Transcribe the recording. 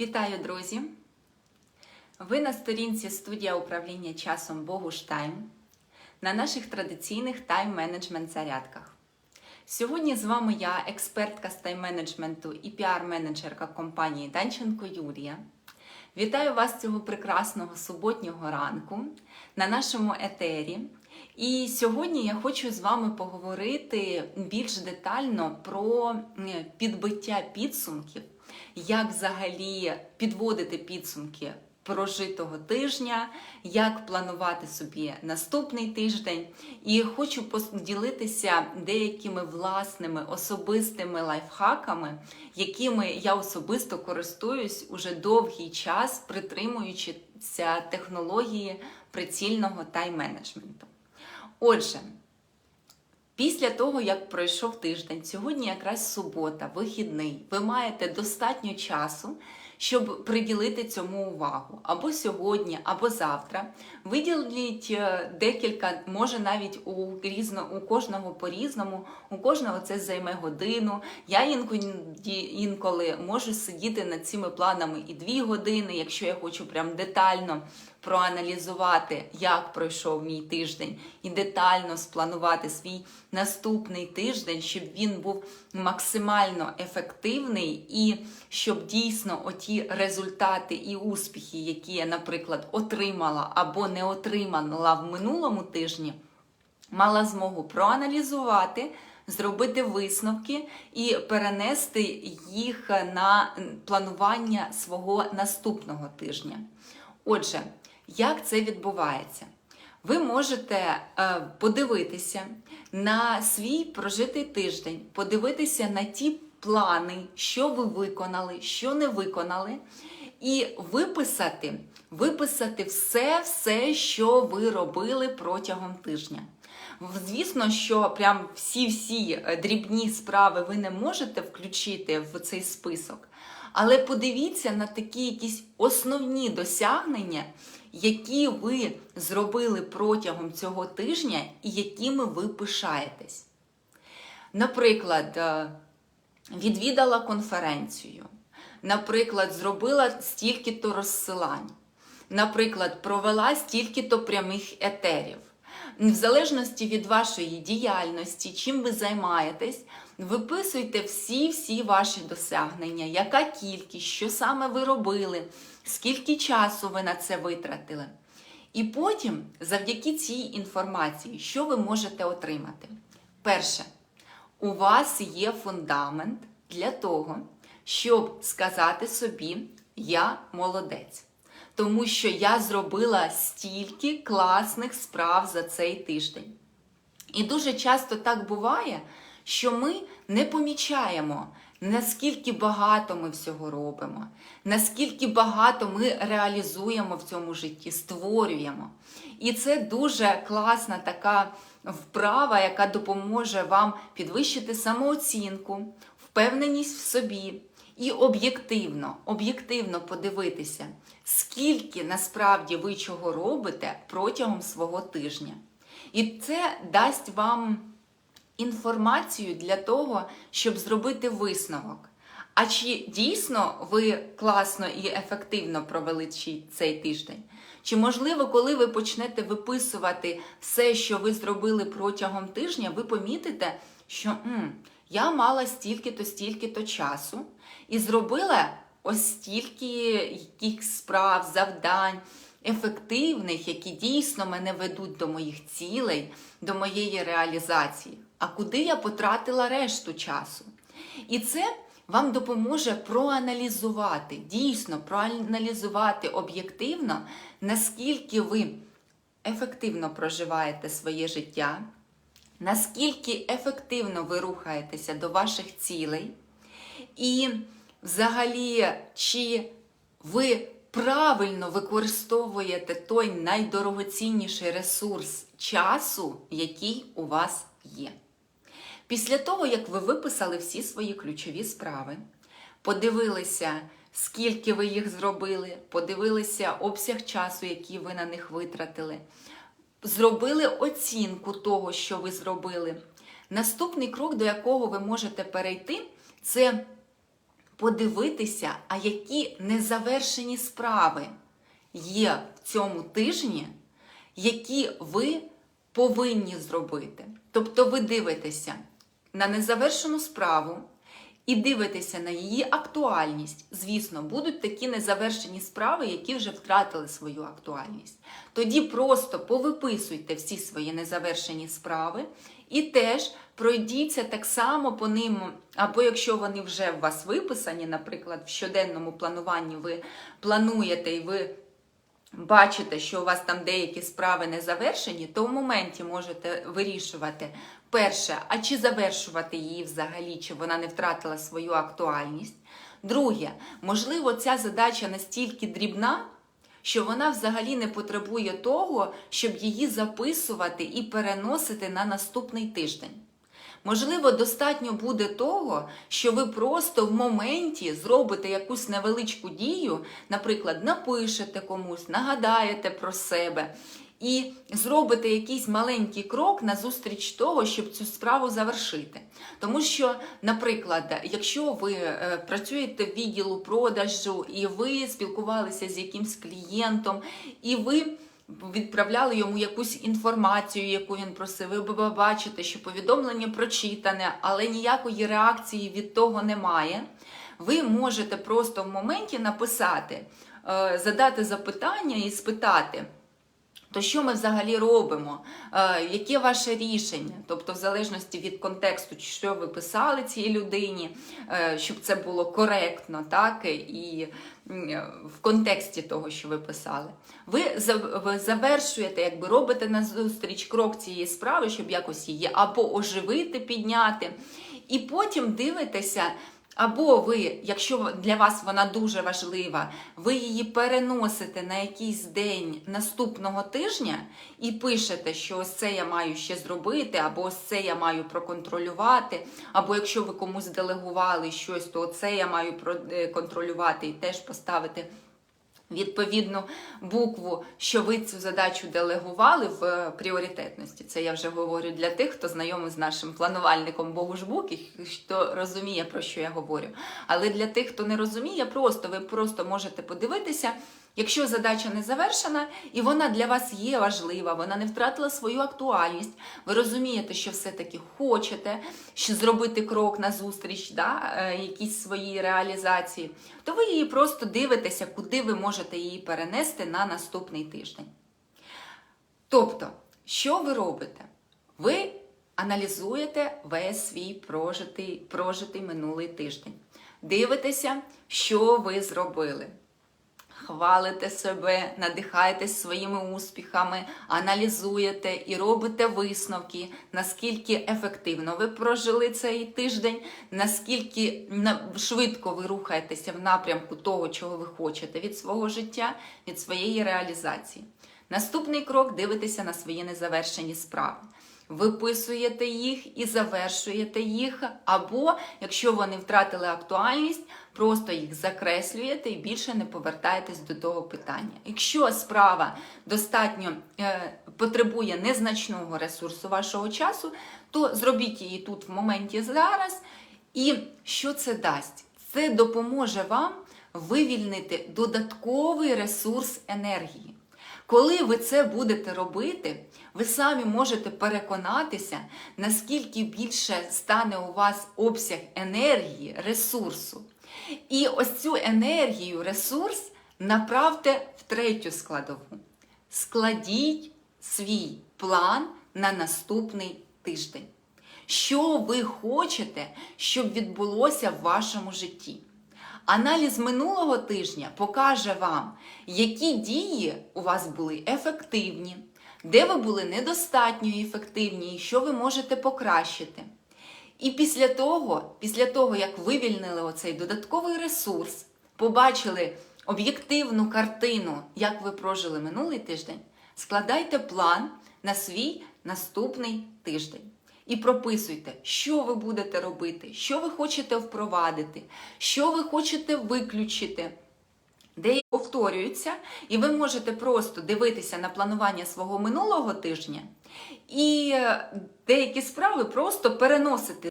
Вітаю, друзі! Ви на сторінці студія управління часом Богуштайм на наших традиційних тайм-менеджмент зарядках. Сьогодні з вами я, експертка з тайм-менеджменту і піар-менеджерка компанії Данченко Юлія. Вітаю вас цього прекрасного суботнього ранку на нашому етері. І сьогодні я хочу з вами поговорити більш детально про підбиття підсумків, як взагалі підводити підсумки прожитого тижня, як планувати собі наступний тиждень. І хочу поділитися деякими власними особистими лайфхаками, якими я особисто користуюсь уже довгий час, притримуючися технології прицільного тайм-менеджменту. Отже, після того, як пройшов тиждень, сьогодні якраз субота, вихідний, ви маєте достатньо часу, щоб приділити цьому увагу. Або сьогодні, або завтра. Виділіть е, декілька, може навіть у різно, у кожного по-різному, у кожного це займе годину. Я інколи, інколи можу сидіти над цими планами і дві години, якщо я хочу прям детально проаналізувати, як пройшов мій тиждень, і детально спланувати свій наступний тиждень, щоб він був максимально ефективний, і щоб дійсно оті результати і успіхи, які я, наприклад, отримала або не отримала в минулому тижні, мала змогу проаналізувати. Зробити висновки і перенести їх на планування свого наступного тижня. Отже, як це відбувається? Ви можете е, подивитися на свій прожитий тиждень, подивитися на ті плани, що ви виконали, що не виконали, і виписати, виписати все, все, що ви робили протягом тижня. Звісно, що прям всі-всі дрібні справи ви не можете включити в цей список. Але подивіться на такі якісь основні досягнення, які ви зробили протягом цього тижня і якими ви пишаєтесь. Наприклад, е, відвідала конференцію, наприклад, зробила стільки-то розсилань, наприклад, провела стільки-то прямих етерів. В залежності від вашої діяльності, чим ви займаєтесь, виписуйте всі-всі ваші досягнення, яка кількість, що саме ви робили, скільки часу ви на це витратили. І потім, завдяки цій інформації, що ви можете отримати? Перше, у вас є фундамент для того, щоб сказати собі, я молодець. Тому що я зробила стільки класних справ за цей тиждень. І дуже часто так буває, що ми не помічаємо, наскільки багато ми всього робимо, наскільки багато ми реалізуємо в цьому житті, створюємо. І це дуже класна така вправа, яка допоможе вам підвищити самооцінку, впевненість в собі. І об'єктивно, об'єктивно подивитися, скільки насправді ви чого робите протягом свого тижня. І це дасть вам інформацію для того, щоб зробити висновок. А чи дійсно ви класно і ефективно провели цей тиждень? Чи можливо, коли ви почнете виписувати все, що ви зробили протягом тижня, ви помітите, що М, я мала стільки-то, стільки-то часу і зробила ось стільки яких справ, завдань, ефективних, які дійсно мене ведуть до моїх цілей, до моєї реалізації. А куди я потратила решту часу? І це вам допоможе проаналізувати, дійсно проаналізувати об'єктивно, наскільки ви ефективно проживаєте своє життя, наскільки ефективно ви рухаєтеся до ваших цілей, і взагалі, чи ви правильно використовуєте той найдорогоцінніший ресурс часу, який у вас є. Після того, як ви виписали всі свої ключові справи, подивилися, скільки ви їх зробили, подивилися обсяг часу, який ви на них витратили, зробили оцінку того, що ви зробили. Наступний крок, до якого ви можете перейти, це подивитися, а які незавершені справи є в цьому тижні, які ви повинні зробити. Тобто ви дивитеся на незавершену справу і дивитеся на її актуальність. Звісно, будуть такі незавершені справи, які вже втратили свою актуальність. Тоді просто повиписуйте всі свої незавершені справи і теж пройдіться так само по ним, або якщо вони вже у вас виписані, наприклад, в щоденному плануванні ви плануєте і ви бачите, що у вас там деякі справи не завершені, то в моменті можете вирішувати перше, а чи завершувати її взагалі, чи вона не втратила свою актуальність. Друге, можливо, ця задача настільки дрібна, що вона взагалі не потребує того, щоб її записувати і переносити на наступний тиждень. Можливо, достатньо буде того, що ви просто в моменті зробите якусь невеличку дію, наприклад, напишете комусь, нагадаєте про себе і зробите якийсь маленький крок на зустріч того, щоб цю справу завершити. Тому що, наприклад, якщо ви е, працюєте в відділу продажу і ви спілкувалися з якимсь клієнтом, і ви відправляли йому якусь інформацію, яку він просив. Ви бачите, що повідомлення прочитане, але ніякої реакції від того немає. Ви можете просто в моменті написати, е, задати запитання і спитати. То що ми взагалі робимо? Е, яке ваше рішення? Тобто, в залежності від контексту, що ви писали цій людині, е, щоб це було коректно, так і в контексті того, що ви писали. Ви завершуєте, якби робите назустріч крок цієї справи, щоб якось її або оживити, підняти, і потім дивитеся. Або ви, якщо для вас вона дуже важлива, ви її переносите на якийсь день наступного тижня і пишете, що ось це я маю ще зробити, або ось це я маю проконтролювати, або якщо ви комусь делегували щось, то це я маю проконтролювати і теж поставити відповідну букву, що ви цю задачу делегували в пріоритетності. Це я вже говорю для тих, хто знайомий з нашим планувальником Богушбук і хто розуміє, про що я говорю. Але для тих, хто не розуміє, просто ви просто можете подивитися. Якщо задача не завершена і вона для вас є важлива, вона не втратила свою актуальність, ви розумієте, що все-таки хочете зробити крок на зустріч, да, е, якісь свої реалізації, то ви її просто дивитеся, куди ви можете її перенести на наступний тиждень. Тобто, що ви робите? Ви аналізуєте весь свій прожитий, прожитий минулий тиждень. Дивитеся, що ви зробили. Хвалите себе, надихаєтесь своїми успіхами, аналізуєте і робите висновки, наскільки ефективно ви прожили цей тиждень, наскільки швидко ви рухаєтеся в напрямку того, чого ви хочете від свого життя, від своєї реалізації. Наступний крок дивитеся на свої незавершені справи. Виписуєте їх і завершуєте їх, або, якщо вони втратили актуальність, просто їх закреслюєте і більше не повертаєтесь до того питання. Якщо справа достатньо е, потребує незначного ресурсу вашого часу, то зробіть її тут в моменті зараз. І що це дасть? Це допоможе вам вивільнити додатковий ресурс енергії. Коли ви це будете робити, ви самі можете переконатися, наскільки більше стане у вас обсяг енергії, ресурсу. І ось цю енергію, ресурс направте в третю складову. Складіть свій план на наступний тиждень. Що ви хочете, щоб відбулося в вашому житті? Аналіз минулого тижня покаже вам, які дії у вас були ефективні, де ви були недостатньо ефективні і що ви можете покращити. І після того, після того, як вивільнили оцей додатковий ресурс, побачили об'єктивну картину, як ви прожили минулий тиждень, складайте план на свій наступний тиждень. І прописуйте, що ви будете робити, що ви хочете впровадити, що ви хочете виключити. Деякі повторюються, і ви можете просто дивитися на планування свого минулого тижня, і е, деякі справи просто переносити